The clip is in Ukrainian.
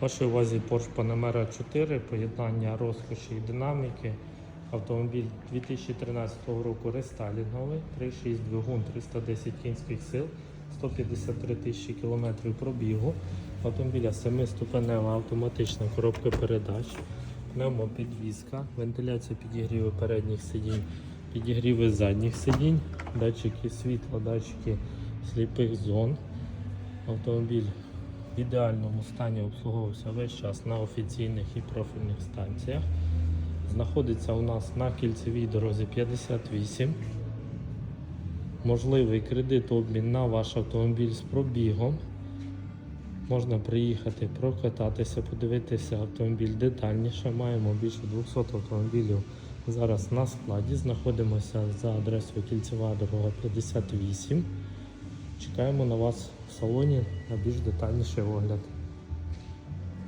Вашій увазі Porsche Panamera 4, поєднання розкоші і динаміки. Автомобіль 2013 року рестайлінговий, 3.6 двигун, 310 кінських сил, 153 тисячі кілометрів пробігу. Автомобіля 7-ступенева автоматична коробка передач, пневмопідвізка, вентиляція підігріву передніх сидінь, підігріви задніх сидінь, датчики світла, датчики сліпих зон. Автомобіль ідеальному стані обслуговувався весь час на офіційних і профільних станціях. Знаходиться у нас на кільцевій дорозі 58. Можливий кредит обмін на ваш автомобіль з пробігом. Можна приїхати, прокататися, подивитися автомобіль детальніше. Маємо більше 200 автомобілів зараз на складі. Знаходимося за адресою кільцева дорога 58. Чекаємо на вас в салоні на більш детальніший огляд.